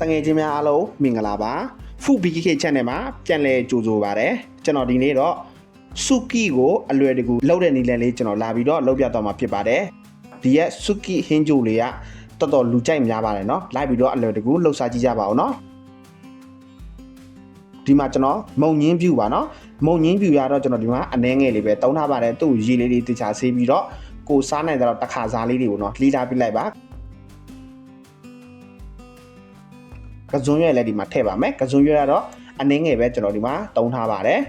တငယ်ချင်းများအားလုံးမင်္ဂလာပါဖူ BKK channel မှာပြန်လည်ကြိုဆိုပါရစေကျွန်တော်ဒီနေ့တော့စုကီကိုအလွယ်တကူလောက်တဲ့နီလန်လေးကျွန်တော်လာပြီးတော့လောက်ပြတော့မှာဖြစ်ပါတယ်ဒီရဲ့စုကီဟင်းဂျိုလေးကတော်တော်လူကြိုက်များပါတယ်เนาะလိုက်ပြီးတော့အလွယ်တကူလှုပ်ရှားကြည့်ကြပါဦးเนาะဒီမှာကျွန်တော်မုံညင်းပြူပါเนาะမုံညင်းပြူရတော့ကျွန်တော်ဒီမှာအနှဲငယ်လေးပဲတုံးထားပါတယ်သူ့ရေလေးတွေတခြားဆေးပြီးတော့ကိုစားနိုင်တော့တစ်ခါစားလေးတွေကိုเนาะလှီးထားပြလိုက်ပါ ကစုံရွက်လည်းဒီမှာထည့်ပါမယ်ကစုံရွက်ကတော့အနည်းငယ်ပဲကျွန်တော်ဒီမှာတုံးထားပါတယ်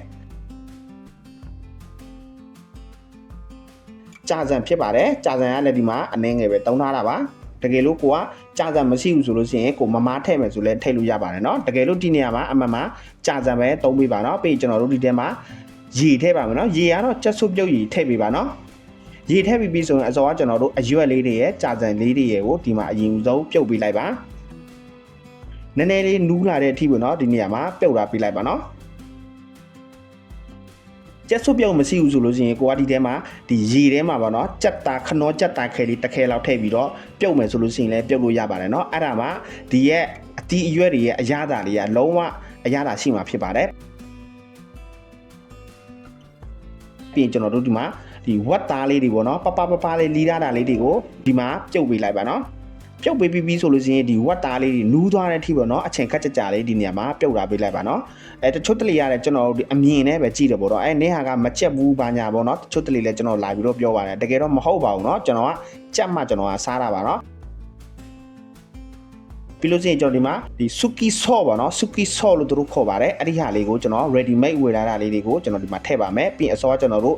ကြာစံဖြစ်ပါတယ်ကြာစံကလည်းဒီမှာအနည်းငယ်ပဲတုံးထားတာပါတကယ်လို့ကိုကကြာစံမရှိဘူးဆိုလို့ရှိရင်ကိုမမားထည့်မယ်ဆိုလဲထည့်လို့ရပါတယ်เนาะတကယ်လို့ဒီနေရာမှာအမှန်မှာကြာစံပဲတုံးပေးပါเนาะပြီးရင်ကျွန်တော်တို့ဒီထဲမှာရေထည့်ပါမယ်เนาะရေကတော့ချက်ဆုပ်ပြုတ်ရေထည့်ပေးပါเนาะရေထည့်ပြီးပြီဆိုရင်အစောကကျွန်တော်တို့အရွက်လေးတွေရဲ့ကြာစံလေးတွေရဲ့ကိုဒီမှာအရင်ဆုံးပြုတ်ပေးလိုက်ပါ နည်းနည်းလေးနူးလာတဲ့အထိပေါ့နော်ဒီနေရာမှာပြုတ်လာပြလိုက်ပါနော်ကျက်ဆုပ်ပြုတ်မရှိဘူးဆိုလို့ရှိရင်ကိုကဒီထဲမှာဒီရေထဲမှာပေါ့နော်ကြက်တာခနောကြက်တာခဲလေးတစ်ခဲလောက်ထည့်ပြီးတော့ပြုတ်မယ်ဆိုလို့ရှိရင်လည်းပြုတ်လို့ရပါတယ်နော်အဲ့ဒါမှဒီရဲ့အတီးအရွက်တွေရဲ့အရသာလေးကလုံးဝအရသာရှိမှာဖြစ်ပါတယ်ပြီးရင်ကျွန်တော်တို့ဒီမှာဒီဝတ်သားလေးတွေပေါ့နော်ပပပပလေးလီးထားတာလေးတွေကိုဒီမှာပြုတ်ပေးလိုက်ပါနော် ပြုတ်ပေးပြီးပြီးဆိုလို့ရှိရင်ဒီဝတ်သားလေးတွေနူးသွားတဲ့အထိပေါ့နော်အချိန်ခက်ကြကြလေးဒီနေရာမှာပြုတ်လာပေးလိုက်ပါနော်အဲတချို့တလေရတယ်ကျွန်တော်တို့အမြင်နဲ့ပဲကြည့်တယ်ပေါ့နော်အဲနေဟာကမကြက်ဘူးဘာညာပေါ့နော်တချို့တလေလည်းကျွန်တော်လာပြီးတော့ပြောပါတယ်တကယ်တော့မဟုတ်ပါဘူးနော်ကျွန်တော်ကကြက်မှကျွန်တော်ကစားတာပါနော်ပြီးလို့ရှိရင်ကျွန်တော်ဒီမှာဒီ suki saw ပါနော် suki saw လို့သူတို့ခေါ်ပါတယ်အဲ့ဒီဟာလေးကိုကျွန်တော် ready made ဝယ်လာတာလေးတွေကိုကျွန်တော်ဒီမှာထည့်ပါမယ်ပြီးအစောကကျွန်တော်တို့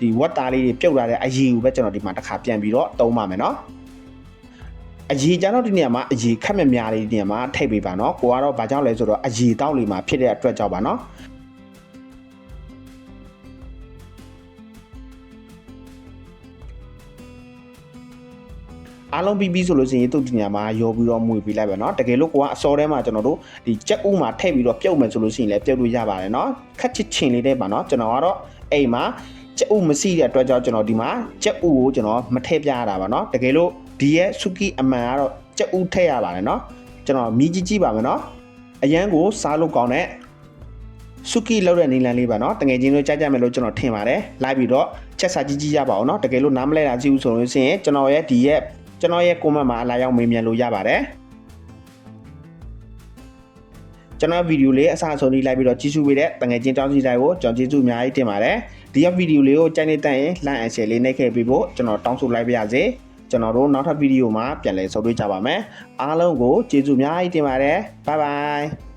ဒီဝတ်သားလေးတွေပြုတ်လာတဲ့အရည်ကိုပဲကျွန်တော်ဒီမှာတစ်ခါပြန်ပြီးတော့တုံးပါမယ်နော် အရေကြတော့ဒီနေရာမှာအရေခက်မြများလေးဒီနေရာမှာထည့်ပေးပါနော်ကိုကတော့ဘာကြောင့်လဲဆိုတော့အရေတောက်လေးမှာဖြစ်တဲ့အတွက်ကြောင့်ပါနော်အားလုံးပြီးပြီးဆိုလို့ရှိရင်သူ့ဒီနေရာမှာရောပြီးတော့မှုပေးလိုက်ပါเนาะတကယ်လို့ကိုကအစောထဲမှာကျွန်တော်တို့ဒီကြက်ဥမှာထည့်ပြီးတော့ပြုတ်မယ်ဆိုလို့ရှိရင်လည်းပြုတ်လို့ရပါတယ်เนาะခက်ချစ်ချင်လေးတဲ့ပါเนาะကျွန်တော်ကတော့အိမ်မှာကြက်ဥမရှိတဲ့အတွက်ကြောင့်ကျွန်တော်ဒီမှာကြက်ဥကိုကျွန်တော်မထည့်ပြရတာပါเนาะတကယ်လို့ ဒီရဲ့စုကီအမှန်ကတော့ကြက်ဥထည့်ရပါတယ်เนาะကျွန်တော်မြည်ကြီးကြည့်ပါမယ်เนาะအရန်ကိုစားလို့ကောင်းတဲ့စုကီလောက်တဲ့နေလန်လေးပါเนาะတကယ်ချင်းလို့ကြားကြမယ်လို့ကျွန်တော်ထင်ပါတယ်လိုက်ပြီးတော့ချက်စာကြီးကြီးရပါအောင်เนาะတကယ်လို့နားမလဲတာကြည့်ဦးဆိုလို့ရှိရင်ကျွန်တော်ရဲ့ဒီရဲ့ကျွန်တော်ရဲ့ comment မှာလာရောက်မေးမြန်းလို့ရပါတယ်ကျွန်တော်ဗီဒီယိုလေးအစားအဆုံးလေးလိုက်ပြီးတော့ကြည့်ရှုပေးတဲ့တငယ်ချင်းတောင်းစီတိုင်းကိုကျွန်တော်ကျေးဇူးအများကြီးတင်ပါတယ်ဒီရဗီဒီယိုလေးကိုကြိုက်နေတဲ့ရင် like and share လေးနှိပ်ခဲ့ပေးဖို့ကျွန်တော်တောင်းဆိုလိုက်ပါရစေ ကျွန်တော်တို့နောက်ထပ်ဗီဒီယိုမှာပြန်လည်ဆုံတွေ့ကြပါမယ်အားလုံးကိုကျေးဇူးအများကြီးတင်ပါတယ် bye bye